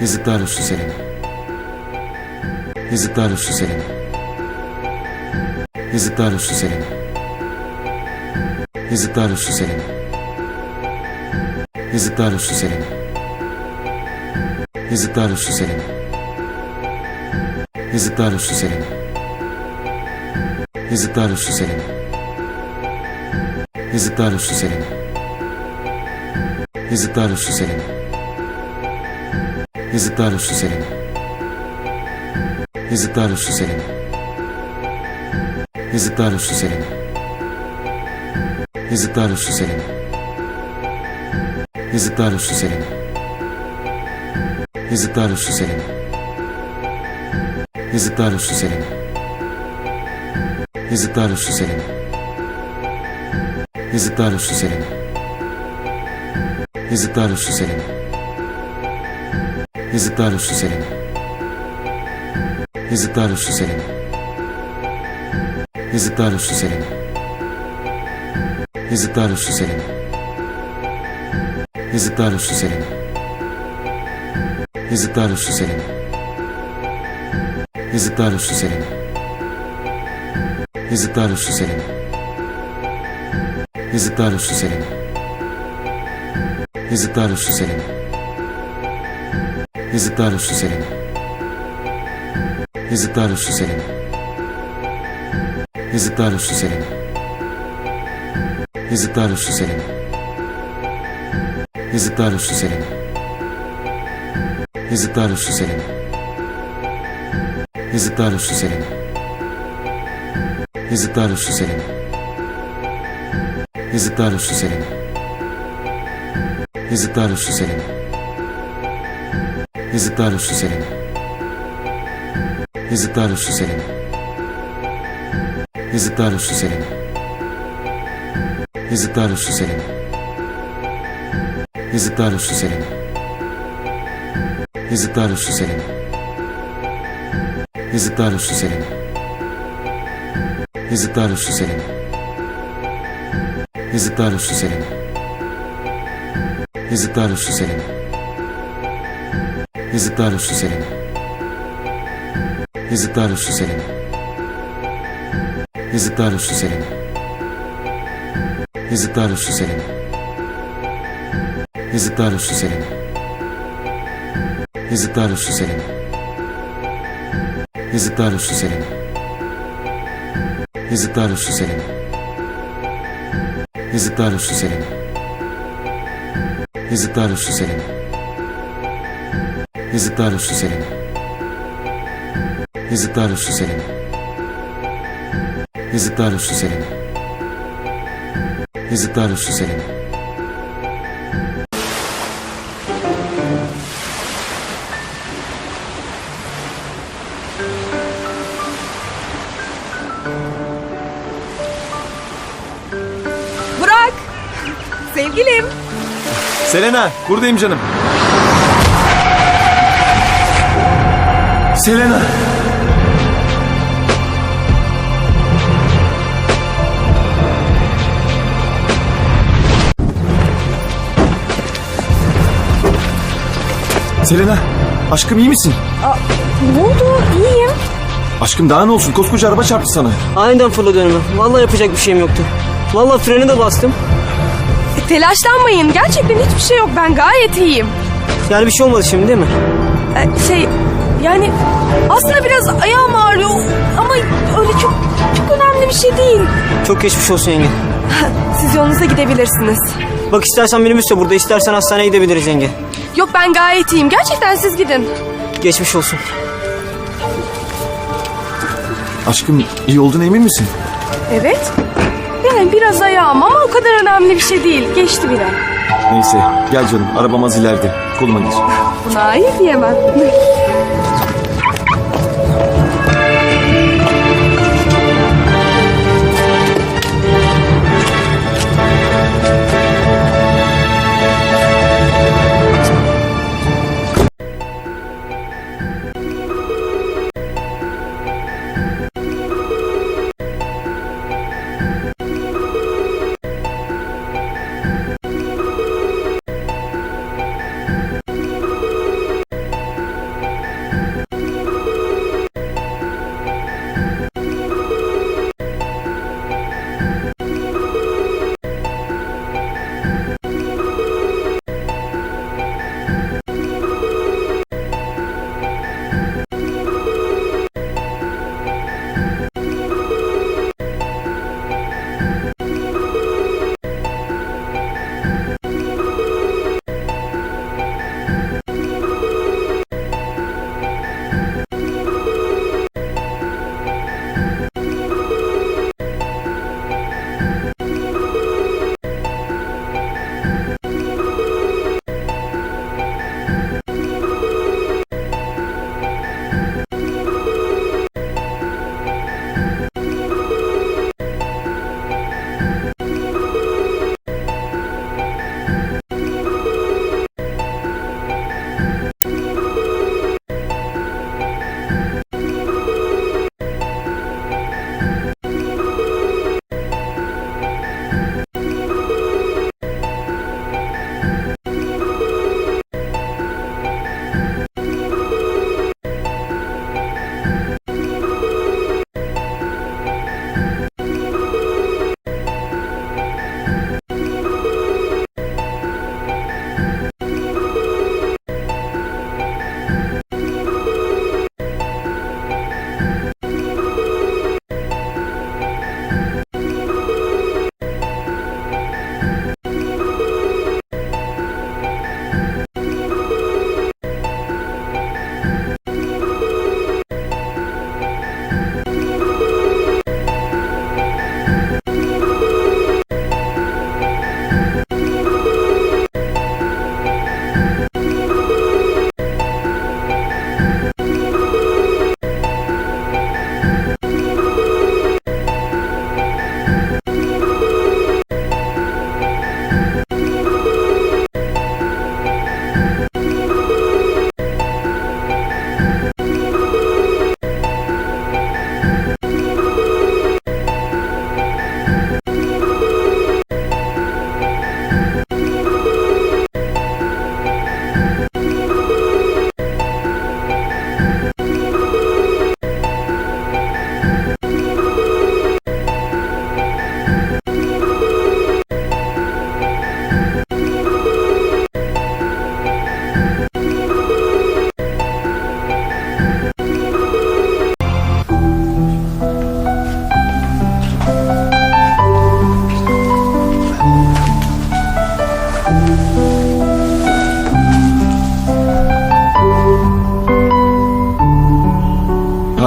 Yazıklar olsun Selena. Yazıklar olsun Selena. Yazıklar olsun Selena. Yazıklar olsun Selena. Yazıklar olsun Selena. Yazıklar olsun Selena. Yazıklar olsun Selena. Yazıklar olsun Selena. Yazıklar olsun Selena. Yazıklar olsun Selena. Yazıklar olsun Selena. Yazıklar olsun Selena. Yazıklar olsun Selena. Yazıklar olsun Selena. Yazıklar olsun Selena. Yazıklar olsun Selena. Yazıklar olsun Selena. Yazıklar olsun Selena. Yazıklar olsun Selena. Yazıklar olsun Selena. Yazıklar olsun Selena. Yazıklar olsun Selena. Yazıklar olsun Selena. Yazıklar olsun Selena. Yazıklar olsun Selena. Yazıklar olsun Selena. Yazıklar olsun Selena. Yazıklar olsun Selena. Yazıklar olsun Selena. Yazıklar olsun Selena. Yazıklar olsun Selena. Yazıklar olsun Selena. Yazıklar olsun Selena. Yazıklar olsun Selena. Yazıklar olsun Selena. Yazıklar olsun Selena. Yazıklar olsun Selena. Yazıklar olsun Selena. Yazıklar olsun Selena. Yazıklar olsun Selena. Yazıklar olsun Selena. Yazıklar olsun Selena. Yazıklar olsun Selena. Yazıklar olsun Selena. Yazıklar olsun Selena. Yazıklar olsun Selena. Yazıklar olsun Selena. Yazıklar olsun Selena. Yazıklar olsun Selena. Yazıklar olsun Selena. Yazıklar olsun Selena. Yazıklar olsun Selena. Yazıklar olsun Selena. Yazıklar olsun Selena. Yazıklar olsun Selena. Yazıklar olsun Selena. Yazıklar olsun Selena. Yazıklar olsun Selena. Yazıklar olsun Selena. Yazıklar olsun Selena. Yazıklar olsun Selena. Yazıklar olsun Selena. Yazıklar olsun Selena. Yazıklar olsun Selena. Burak! Sevgilim! Selena buradayım canım. Selena. Selena, aşkım iyi misin? Ne oldu? İyiyim. Aşkım daha ne olsun? Koskoca araba çarptı sana. Aniden fırladı önüme. Vallahi yapacak bir şeyim yoktu. Vallahi freni de bastım. E, telaşlanmayın. Gerçekten hiçbir şey yok. Ben gayet iyiyim. Yani bir şey olmadı şimdi değil mi? E, şey yani aslında biraz ayağım ağrıyor ama öyle çok çok önemli bir şey değil. Çok geçmiş olsun yenge. Siz yolunuza gidebilirsiniz. Bak istersen minibüs de burada, istersen hastaneye gidebiliriz yenge. Yok ben gayet iyiyim. Gerçekten siz gidin. Geçmiş olsun. Aşkım iyi olduğuna emin misin? Evet. Yani biraz ayağım ama o kadar önemli bir şey değil. Geçti bir an. Neyse gel canım arabam az ileride. Koluma gir. Buna hayır diyemem.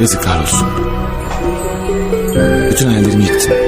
Yazıklar olsun. Bütün hayallerimi yıktın.